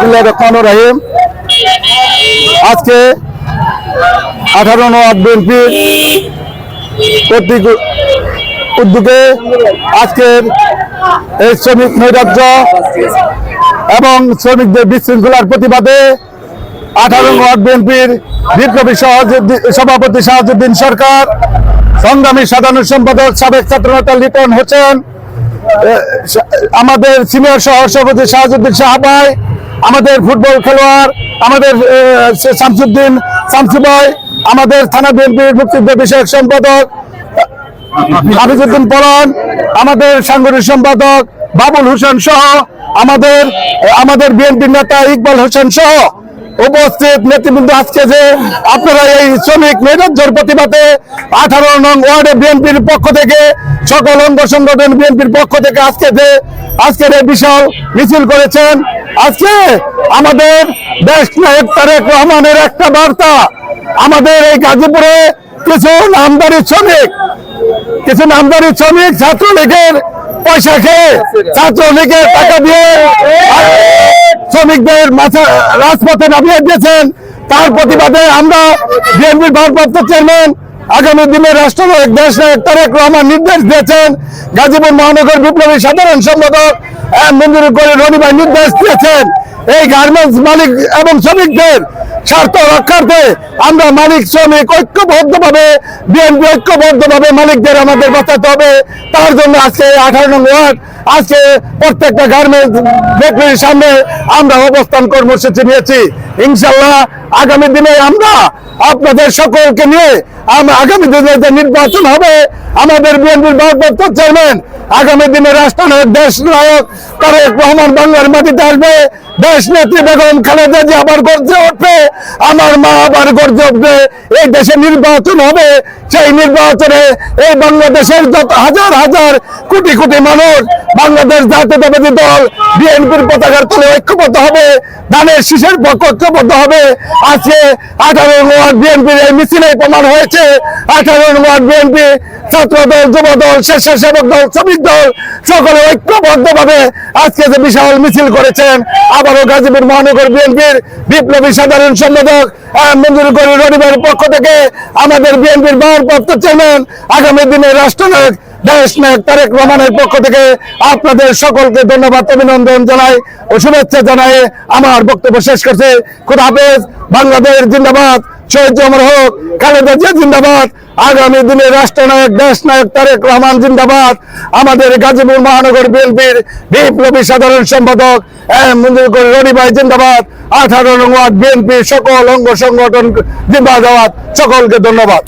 বিসমুল্লাহ রহমান রাহিম। আজকে আঠারো নয় বিএনপির কর্তৃক উদ্যোগে আজকের এই শ্রমিক নৈরাজ্য এবং শ্রমিকদের বিশৃঙ্খলার প্রতিবাদে আঠারো ওয়ার্ড বিএনপির বিপ্লবী সভাপতি শাহাজুদ্দিন সরকার, সংগ্রামী সাধারণ সম্পাদক সাবেক ছাত্রনেতা লিটন হোসেন আমাদের সিনিয়র সহ সভাপতি শাহাজুদ্দিন সাহাবাই আমাদের ফুটবল খেলোয়াড়, আমাদের শামসুদ্দিন, শামসুবাই, আমাদের থানা বিএনপির মুক্তিযুদ্ধ বিষয়ক সম্পাদক হাফিজুদ্দিন পরান আমাদের সাংগঠনিক সম্পাদক বাবুল হোসেন সহ আমাদের আমাদের বিএনপির নেতা ইকবাল হোসেন সহ উপস্থিত নেতৃবৃন্দ আজকে যে আপনারা এই শ্রমিক নৈরাজ্যের প্রতিবাদে আঠারো নং ওয়ার্ডে বিএনপির পক্ষ থেকে, সকল অঙ্গ সংগঠন বিএনপির পক্ষ থেকে আজকে যে, আজকের এই বিশাল মিছিল করেছেন আজকে আমাদের দেশ নায়ক তারেক রহমানের একটা বার্তা। আমাদের এই গাজীপুরে কিছু নামদারি শ্রমিক, কিছু নামদারি শ্রমিক ছাত্রলীগের পয়সা খেয়ে ছাত্রলীগের টাকা দিয়ে শ্রমিকদের মাথা রাজপথে নামিয়ে দিয়েছেন। তার প্রতিবাদে আমরা বিএনপির ভারপ্রাপ্ত চেয়ারম্যান আগামী দিনে রাষ্ট্রনায়ক দেশ নায়ক তারেক রহমান নির্দেশ দিয়েছেন। গাজীপুর মহানগর বিপ্লবী সাধারণ সম্পাদক মঞ্জুর করে রনি ভাই নির্দেশ দিয়েছেন। এই গার্মেন্টস মালিক এবং শ্রমিকদের স্বার্থ রক্ষার্থে আমরা মালিক, শ্রমিক ঐক্যবদ্ধভাবে, বিএনপি ঐক্যবদ্ধভাবে মালিকদের আমাদের বাঁচাতে হবে। তার জন্য আজকে আঠারো নং ওয়ার্ড, আজকে প্রত্যেকটা গার্মেন্টস ফ্যাক্টরির সামনে আমরা অবস্থান কর্মসূচি নিয়েছি। ইনশাল্লাহ আগামী দিনে আমরা আপনাদের সকলকে নিয়ে আগামী দিনে যে নির্বাচন হবে, আমাদের বিএনপির ভারপ্রাপ্ত চেয়ারম্যান, আগামী দিনে রাষ্ট্রনায়ক দেশ নায়ক তারেক রহমান বাংলার মাটিতে আসবে। দেশ নেত্রী বেগম খালেদা জি আবার গর্জে উঠবে। আমার মা আবার গর্জে উঠবে। এই দেশে নির্বাচন হবে। সেই নির্বাচনে এই বাংলাদেশের যত হাজার হাজার কোটি কোটি মানুষ বাংলাদেশ জাতীয়তাবাদী দল, বিএনপির পতাকার তলে ঐক্যবদ্ধ হবে, ধানের শীষের পক্ষ ঐক্যবদ্ধ হবে। আজকে আঠারো ওয়ার্ড বিএনপির এই মিছিলে প্রমাণ হয়েছে। আঠারো ওয়ার্ড বিএনপি ছাত্র দল যুব দল স্বেচ্ছাসেবক দল, শ্রমিক দল, সকলে ঐক্যবদ্ধ ভাবে আজকে যে বিশাল মিছিল করেছেন, আবারও গাজীপুর মহানগর বিএনপির বিপ্লবী সাধারণ সম্পাদক মঞ্জুর করি রবিবার পক্ষ থেকে আমাদের বিএনপির ভারপ্রাপ্ত চেয়ারম্যান, আগামী দিনে রাষ্ট্রনায়ক দেশ নায়ক তারেক রহমানের পক্ষ থেকে আপনাদের সকলকে ধন্যবাদ, অভিনন্দন জানাই ও শুভেচ্ছা জানাই। আমার বক্তব্য শেষ করছে। খুদ হাফেজ। বাংলাদেশ জিন্দাবাদ। শহীদ অমর হোক। খালেদা জিয়া জিন্দাবাদ। আগামী দিনে রাষ্ট্রনায়ক, দেশ নায়ক তারেক রহমান জিন্দাবাদ। আমাদের গাজীপুর মহানগর বিএনপির বিপ্লবী সাধারণ সম্পাদক এম মঞ্জুর করি রনি ভাই জিন্দাবাদ। আঠারো নং ওয়ার্ড বিএনপি সকল অঙ্গ সংগঠন জিন্দাবাদ। সকলকে ধন্যবাদ।